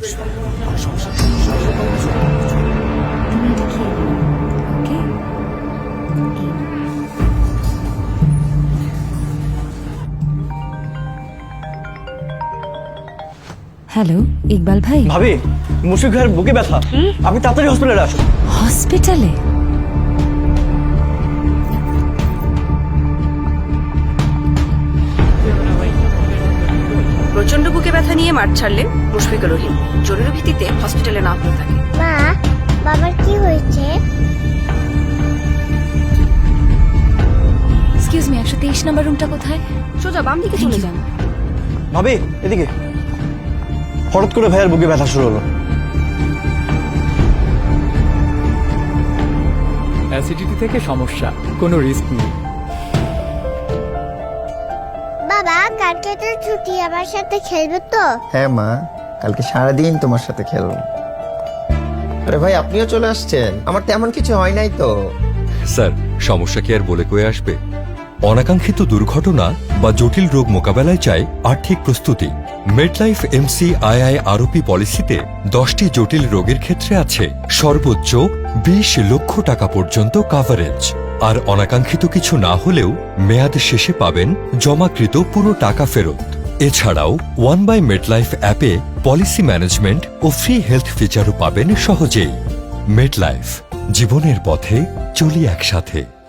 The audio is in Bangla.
হ্যালো ইকবাল ভাই। ভাবি মুশফিক ভাইয়ের বুকে ব্যথা। আপনি তাড়াতাড়ি হসপিটালে আসুন। হসপিটালে প্রচণ্ড বুকে ব্যথা নিয়ে মাঠ ছাড়লেন মুশফিকুর রহিম। জরুরি ভিত্তিতে হসপিটালে না হতে থাকে। মা বাবার কি হয়েছে? এক্সকিউজ মি একশো তেইশ নম্বর রুমটা কোথায়? সোজা বাম দিকে চলে যান। ভাবি এদিকে। হঠাৎ করে ভাইয়ের বুকে ব্যথা শুরু হলো। অ্যাসিডিটি থেকে সমস্যা কোনো রিস্ক নেই। বাবা কালকে তো ছুটি আমার সাথে খেলবে তো? হ্যাঁ মা কালকে সারাদিন তোমার সাথে খেলব। আরে ভাই আপনিও চলে আসছেন। আমার তেমন কিছু হয় নাই তো। স্যার সমস্যা কি আর বলে কয়ে আসবে? অনাকাঙ্ক্ষিত দুর্ঘটনা বা জটিল রোগ মোকাবেলায় চাই আর্থিক প্রস্তুতি। মেডলাইফ এমসি আইআই আরোপি পলিসিতে দশটি জটিল রোগের ক্ষেত্রে আছে সর্বোচ্চ বিশ লক্ষ টাকা পর্যন্ত কাভারেজ আর অনাকাঙ্ক্ষিত কিছু না হলেও মেয়াদ শেষে পাবেন জমাকৃত পুরো টাকা ফেরত। এছাড়াও ওয়ান বাই মেটলাইফ অ্যাপে পলিসি ম্যানেজমেন্ট ও ফ্রি হেলথ ফিচারও পাবেন সহজেই। মেটলাইফ জীবনের পথে চলি একসাথে।